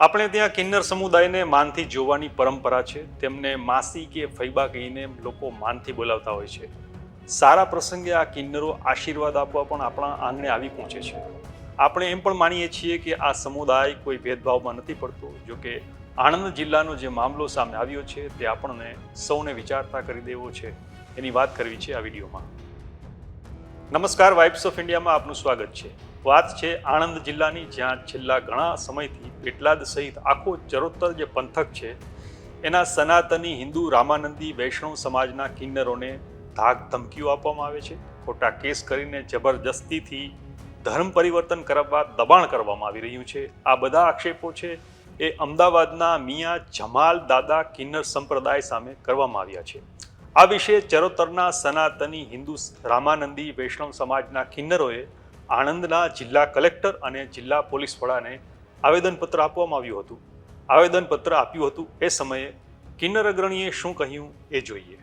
આપણે ત્યાં કિન્નર સમુદાયને માનથી જોવાની પરંપરા છે. તેમને માસી કે ફૈબા કહીને લોકો માનથી બોલાવતા હોય છે. સારા પ્રસંગે આ કિન્નરો આશીર્વાદ આપવા પણ આપણા આંગણે આવી પહોંચે છે. આપણે એમ પણ માનીએ છીએ કે આ સમુદાય કોઈ ભેદભાવમાં નથી પડતો. જો કે આણંદ જિલ્લાનો જે મામલો સામે આવ્યો છે, તે આપણને સૌને વિચારતા કરી દેવો છે. એની વાત કરવી છે આ વિડીયોમાં. નમસ્કાર, વાઇબ્સ ઓફ ઇન્ડિયામાં આપનું સ્વાગત છે. વાત છે આણંદ જિલ્લાની, જ્યાં છેલ્લા ઘણા સમયથી પેટલાદ સહિત આખો ચરોતર જે પંથક છે, એના સનાતની હિન્દુ રામાનંદી વૈષ્ણવ સમાજના કિન્નરોને ધાક ધમકીઓ આપવામાં આવે છે. ખોટા કેસ કરીને જબરજસ્તીથી ધર્મ પરિવર્તન કરાવવા દબાણ કરવામાં આવી રહ્યું છે. આ બધા આક્ષેપો છે એ અમદાવાદના મિયા જમાલ દાદા કિન્નર સંપ્રદાય સામે કરવામાં આવ્યા છે. આ વિશે ચરોતરના સનાતની હિન્દુ રામાનંદી વૈષ્ણવ સમાજના કિન્નરોએ આણંદના જિલ્લા કલેક્ટર અને જિલ્લા પોલીસ વડાને આવેદનપત્ર આપવામાં આવ્યું હતું. આવેદનપત્ર આપ્યું હતું એ સમયે કિન્નર અગ્રણીએ શું કહ્યું એ જોઈએ.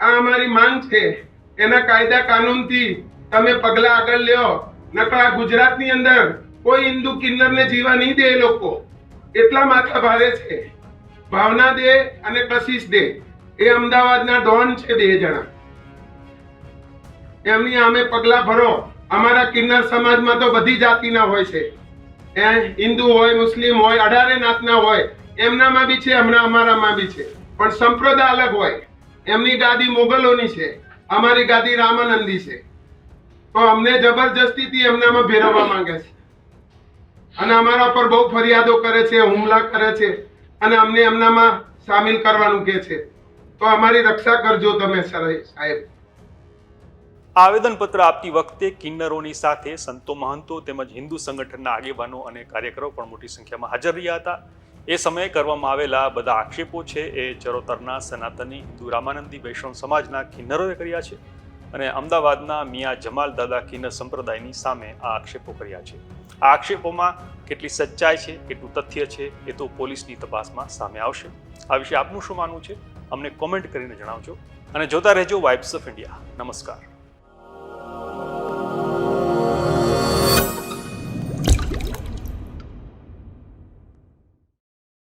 આ અમારી માંગ છે. એના કાયદા કાનૂનથી તમે પગલા આગળ લ્યો. નકર આ ગુજરાતની અંદર કોઈ હિન્દુ કિન્નરને જીવા નહીં દે એ લોકો. એટલા માથા ભારે છે. ભાવના દે અને કશિશ દે. એ અમદાવાદના ડોન છે બે જણા. એમની સામે પગલા ભરો. અમારા કિન્નર સમાજમાં તો બધી જાતિના હોય છે. એ હિન્દુ હોય, મુસ્લિમ હોય, અઢારે નાતના હોય, એમનામાં બી છે, હમણાં અમારામાં બી છે. પણ સંપ્રદાય અલગ હોય. એમની ગાદી મોગલોની છે, અમારી ગાદી રામાનંદી છે. તો અમને જબરજસ્તીથી એમનામાં ભેરવવા માંગે છે. અને અમારા પર બહુ ફરિયાદો કરે છે, હુમલા કરે છે, અને અમને એમનામાં સામેલ કરવાનું કહે છે. તો અમારી રક્ષા કરજો તમે સાહેબ. આવેદનપત્ર આપતી વખતે કિન્નરોની સાથે સંતો મહંતો તેમજ હિન્દુ સંગઠનના આગેવાનો અને કાર્યકરો પણ મોટી સંખ્યામાં હાજર રહ્યા હતા. એ સમયે કરવામાં આવેલા બધા આક્ષેપો છે એ ચરોતરના સનાતની હિન્દુ રામાનંદી વૈષ્ણવ સમાજના કિન્નરોએ કર્યા છે અને અમદાવાદના મિયા જમાલ દાદા કિન્નર સંપ્રદાયની સામે આ આક્ષેપો કર્યા છે. આ આક્ષેપોમાં કેટલી સચ્ચાઈ છે, કેટલું તથ્ય છે એ તો પોલીસની તપાસમાં સામે આવશે. આ વિશે આપનું શું માનવું છે? અમને કોમેન્ટ કરીને જણાવજો. અને જોતા રહેજો વાઇબ્સ ઓફ ઇન્ડિયા. નમસ્કાર.